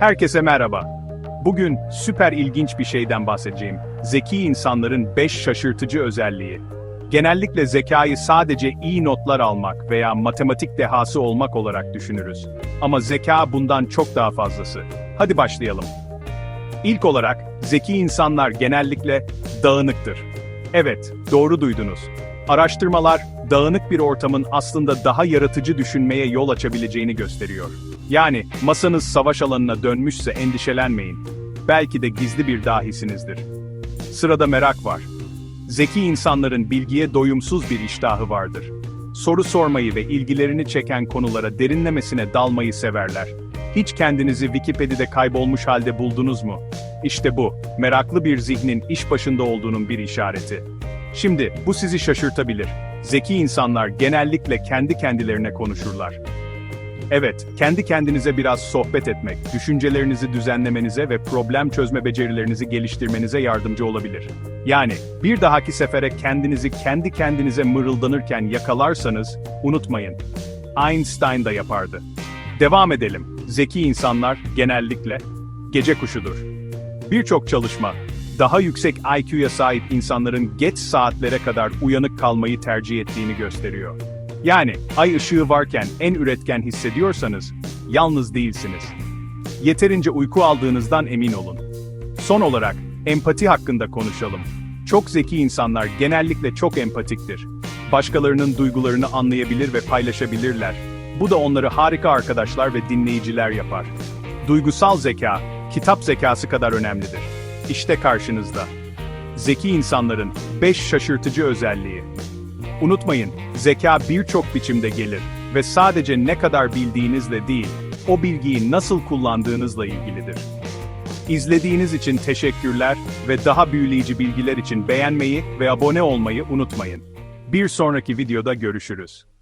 Herkese merhaba. Bugün süper ilginç bir şeyden bahsedeceğim. Zeki insanların 5 şaşırtıcı özelliği. Genellikle zekayı sadece iyi notlar almak veya matematik dehası olmak olarak düşünürüz. Ama zeka bundan çok daha fazlası. Hadi başlayalım. İlk olarak, zeki insanlar genellikle dağınıktır. Evet, doğru duydunuz. Araştırmalar, dağınık bir ortamın aslında daha yaratıcı düşünmeye yol açabileceğini gösteriyor. Yani, masanız savaş alanına dönmüşse endişelenmeyin. Belki de gizli bir dahisinizdir. Sırada merak var. Zeki insanların bilgiye doyumsuz bir iştahı vardır. Soru sormayı ve ilgilerini çeken konulara derinlemesine dalmayı severler. Hiç kendinizi Wikipedia'da kaybolmuş halde buldunuz mu? İşte bu, meraklı bir zihnin iş başında olduğunun bir işareti. Şimdi, bu sizi şaşırtabilir. Zeki insanlar genellikle kendi kendilerine konuşurlar. Evet, kendi kendinize biraz sohbet etmek, düşüncelerinizi düzenlemenize ve problem çözme becerilerinizi geliştirmenize yardımcı olabilir. Yani, bir dahaki sefere kendinizi kendi kendinize mırıldanırken yakalarsanız, unutmayın. Einstein da yapardı. Devam edelim. Zeki insanlar, genellikle, gece kuşudur. Birçok çalışma, daha yüksek IQ'ya sahip insanların geç saatlere kadar uyanık kalmayı tercih ettiğini gösteriyor. Yani, ay ışığı varken en üretken hissediyorsanız, yalnız değilsiniz. Yeterince uyku aldığınızdan emin olun. Son olarak, empati hakkında konuşalım. Çok zeki insanlar genellikle çok empatiktir. Başkalarının duygularını anlayabilir ve paylaşabilirler. Bu da onları harika arkadaşlar ve dinleyiciler yapar. Duygusal zeka, kitap zekası kadar önemlidir. İşte karşınızda. Zeki insanların 5 şaşırtıcı özelliği. Unutmayın, zeka birçok biçimde gelir ve sadece ne kadar bildiğinizle değil, o bilgiyi nasıl kullandığınızla ilgilidir. İzlediğiniz için teşekkürler ve daha büyüleyici bilgiler için beğenmeyi ve abone olmayı unutmayın. Bir sonraki videoda görüşürüz.